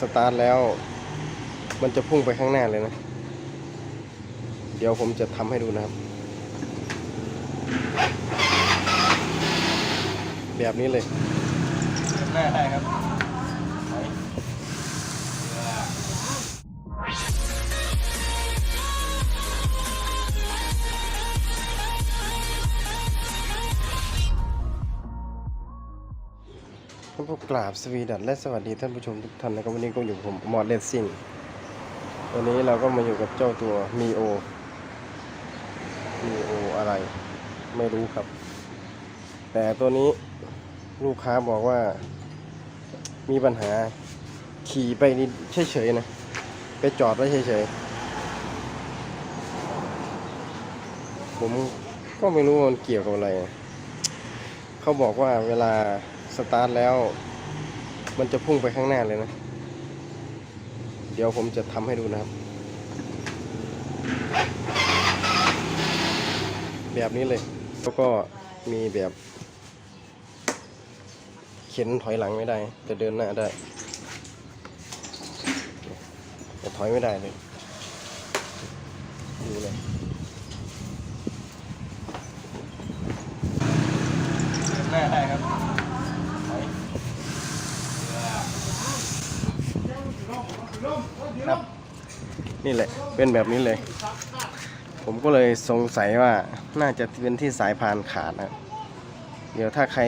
สตาร์ทแล้ว มันจะพุ่งไปข้างหน้าเลยนะ เดี๋ยวผมจะทำให้ดูนะครับ แบบนี้เลยหน้าได้ครับ ผมกราบสวีดัตและสวัสดีท่านผู้ชมทุกท่านนะครับวันนี้ก็อยู่ผมมอดเลสซิ่งวันนี้เราก็มาอยู่กับเจ้าตัวมีโอมีโออะไร ไม่รู้ครับ แต่ตัวนี้ลูกค้าบอกว่า มีปัญหาขี่ไปนี่เฉยๆนะ ไปจอดไว้เฉยๆผมก็ไม่รู้มันเกี่ยวกับอะไร เขาบอกว่าเวลา สตาร์ทแล้ว มันจะพุ่งไปข้างหน้าเลยนะ เดี๋ยวผมจะทำให้ดูนะครับ แบบนี้เลย แล้วก็มีแบบเข็นถอยหลังไม่ได้ แต่เดินหน้าได้ แต่ถอยไม่ได้เลย ดูเลย หน้าได้ครับ ครับ นี่แหละเป็นแบบนี้เลย ผมก็เลยสงสัยว่าน่าจะเป็นที่สายพานขาดนะเดี๋ยวถ้าใคร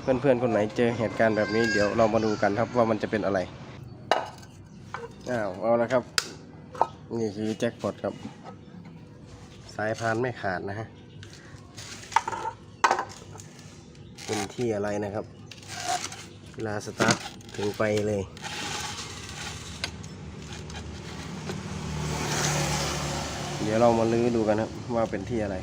เพื่อนๆคนไหนเจอเหตุการณ์แบบนี้เดี๋ยวเรามาดูกันครับว่ามันจะเป็นอะไรอ้าวเอาละครับ นี่คือแจ็คพอตครับ สายพานไม่ขาดนะฮะเป็นที่อะไรนะครับเวลาสตาร์ทถึงไปเลย เดี๋ยวเรามาลื้อดูกันครับว่าเป็นที่อะไร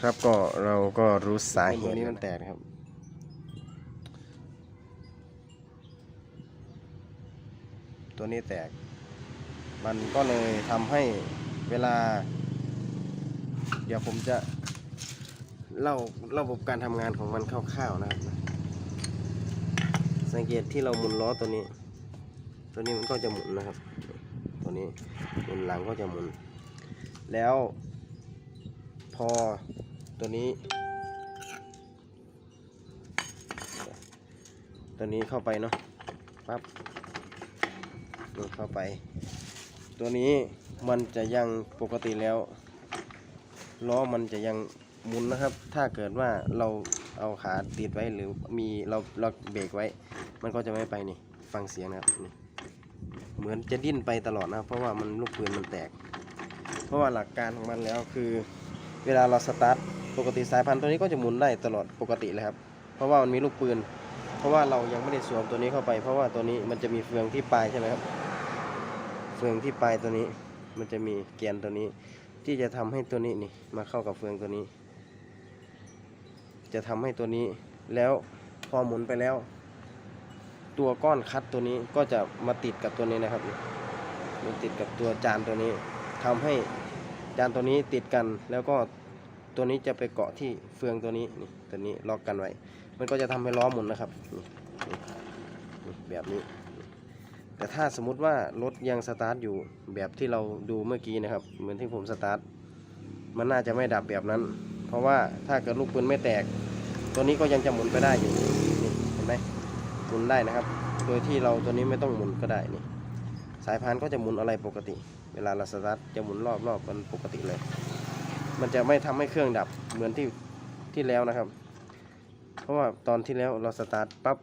ครับก็เราก็รู้สาเหตุนี้มันแตกครับ ตัวนี้แตก มันก็เลยทำให้เวลา เดี๋ยวผมจะเล่าระบบการทำงานของมันคร่าวๆนะครับ สังเกตที่เราหมุนล้อตัวนี้ ตัวนี้มันก็จะหมุนนะครับ ตัวนี้หมุนหลังก็จะหมุน แล้ว พอตัวนี้ ตัวนี้เข้าไปเนาะปั๊บดูเข้าไป ตัวนี้มันจะยังปกติแล้วล้อมันจะยัง หมุนนะครับ ถ้าเกิดว่าเราเอาขาติดไว้หรือมีเราเราเบรกไว้ มันก็จะไม่ไปนี่ฟังเสียงนะครับนี่เหมือนจะดิ้นไปตลอดนะเพราะว่ามันลูกปืนมันแตก เพราะว่าหลักการของมันแล้วคือ เวลาเราสตาร์ทปกติสายพันธุ์ตัวนี้ก็จะหมุนได้ตลอดปกติเลยครับ เพราะว่ามันมีลูกปืน เพราะว่าเรายังไม่ได้สวมตัวนี้เข้าไป เพราะว่าตัวนี้มันจะมีเฟืองที่ปลายใช่ไหมครับ เฟืองที่ปลายตัวนี้ มันจะมีแกนตัวนี้ ที่จะทำให้ตัวนี้นี่มาเข้ากับเฟืองตัวนี้ จะทำให้ตัวนี้แล้วพอหมุนไปแล้ว ตัวก้อนคัดตัวนี้ก็จะมาติดกับตัวนี้นะครับมันติดกับตัวจานตัวนี้ทำให้จานตัวนี้ติดกันแล้วก็ตัวนี้จะไปเกาะที่เฟืองตัวนี้นี่ตัวนี้ล็อกกันไว้ มันก็จะทำให้ล้อหมุนนะครับนี่นนี่แบบนี้ แต่ถ้าสมมุติว่ารถยังสตาร์ทอยู่แบบที่เราดูเมื่อกี้นะครับ เหมือนที่ผมสตาร์ทมันน่าจะไม่ดับแบบนั้น เพราะว่าถ้าเกิดลูกปืนไม่แตก ตัวนี้ก็ยังจะหมุนไปได้อยู่นี่เห็นไหมหมุนได้นะครับ โดยที่เราตัวนี้ไม่ต้องหมุนก็ได้นี่ สายพานก็จะหมุนอะไรปกติ เวลาเราสตาร์ทจะหมุนรอบรอบมันปกติเลย มันจะไม่ทำให้เครื่องดับเหมือนที่ที่แล้วนะครับ เพราะว่าตอนที่แล้วเราสตาร์ทปั๊บ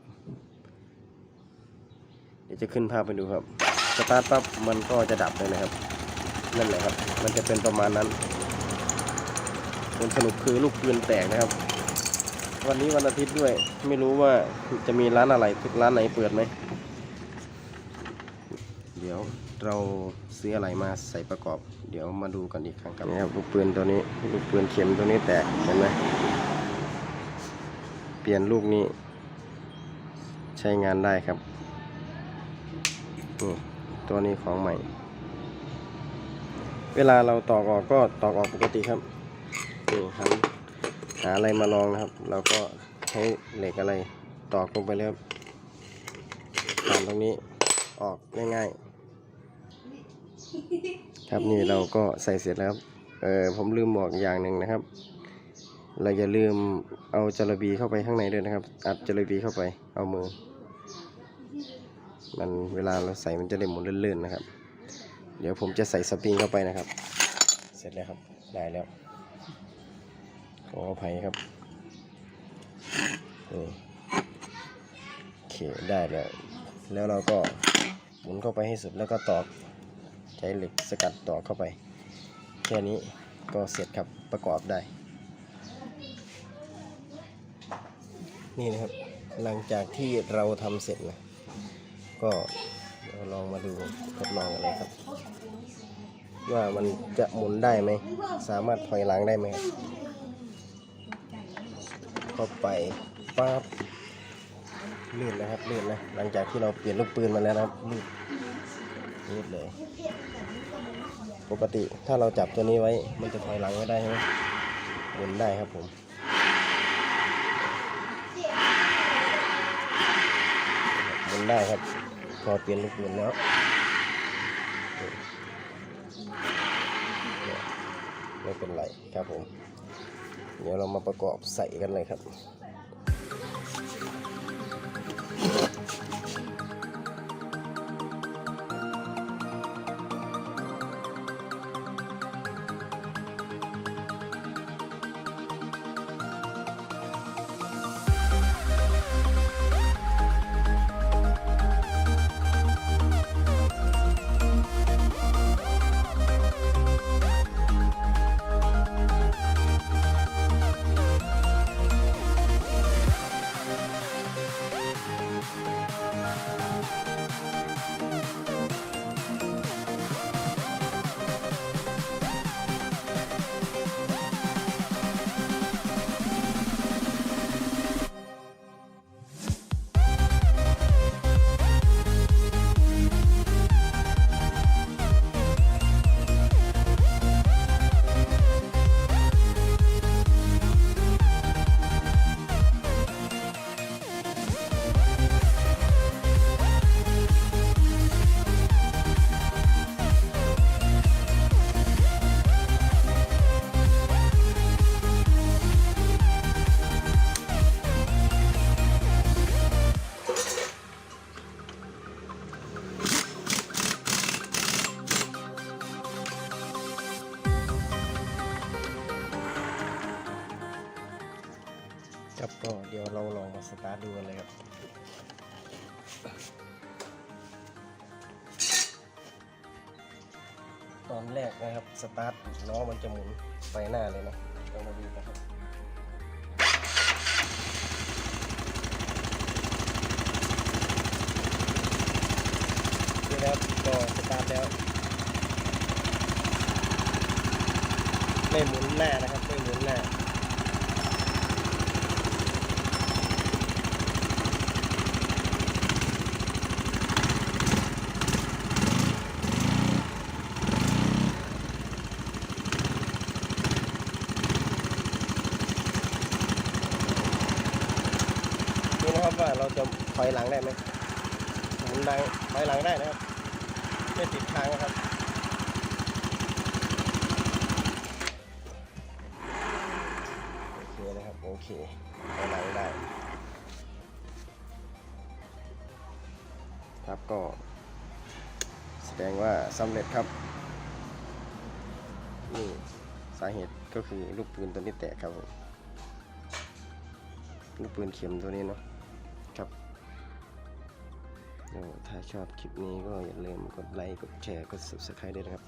เดี๋ยวจะขึ้นภาพไปดูครับ สตาร์ทปั๊บมันก็จะดับเลยนะครับ นั่นแหละครับ มันจะเป็นประมาณนั้น ลสรุปคือลูกปืนแตกนะครับ วันนี้วันอาทิตย์ด้วย ไม่รู้ว่าจะมีร้านอะไรร้านไหนเปิดไหม เดี๋ยวเราซื้ออะไรมาใส่ประกอบ เดี๋ยวมาดูกันอีกครั้งครับนี่ครับลูกปืนตัวนี้ลูกปืนเข็มตัวนี้แตกเห็นไหมเปลี่ยนลูกนี้ ใช้งานได้ครับนี่ตัวนี้ของใหม่ เวลาเราตอกออกก็ตอกออกปกติครับ นี่หันหาอะไรมาลองนะครับ เราก็ใช้เหล็กอะไรตอกลงไปเลยครับตามตรงนี้ออกง่ายๆ ครับนี่เราก็ใส่เสร็จแล้วครับเออผมลืมบอกอย่างหนึ่งนะครับ เราอย่าลืมเอาจระบีเข้าไปข้างในด้วยนะครับ อัดจระบีเข้าไปเอามือ มันเวลาเราใส่มันจะได้หมุนลื่นๆนะครับ เดี๋ยวผมจะใส่สปริงเข้าไปนะครับ เสร็จแล้วครับได้แล้ว ออภัยครับนี่โอเคได้แล้ว แล้วเราก็หมุนเข้าไปให้สุดแล้วก็ตอกใช้เหล็กสกัดตอกเข้าไป แค่นี้ก็เสร็จครับประกอบได้ นี่นะครับหลังจากที่เราทำเสร็จนะก็ลองมาดูทดลองกันเลยครับ ว่ามันจะหมุนได้ไหม สามารถถอยหลังได้ไหมครับ เข้าไปปั๊บลื่นนะครับลื่นนะหลังจากที่เราเปลี่ยนลูกปืนมาแล้วนะครับลื่นลื่นเลย ปกติถ้าเราจับตัวนี้ไว้มันจะถอยหลังไม่ได้ใช่ไหมหมุนได้ครับผมหมุนได้ครับ พอเปลี่ยนลูกปืนแล้วไม่เป็นไรครับผม เดี๋ยวเรามาประกอบใส่กันเลยครับ ดูกันเลยครับตอนแรกนะครับสตาร์ทล้อมันจะหมุนไปหน้าเลยนะลองมาดูนะครับนี่นะครับก็สตาร์ทแล้วไม่หมุนหน้านะครับไม่หมุนหน้า ดู นะครับว่าเราจะถอยหลังได้ไหมหมุนดังถอยหลังได้นะครับ ไม่ติดทางนะครับโอเคนะครับโอเคถอยหลังได้ครับก็ แสดงว่าสำเร็จครับนี่สาเหตุก็คือลูกปืนตัวนี้แตกครับผมลูกปืนเข็มตัวนี้เนาะ ถ้าชอบคลิปนี้ก็อย่าลืมกดไลค์ กดแชร์ กด subscribe ด้วยนะครับ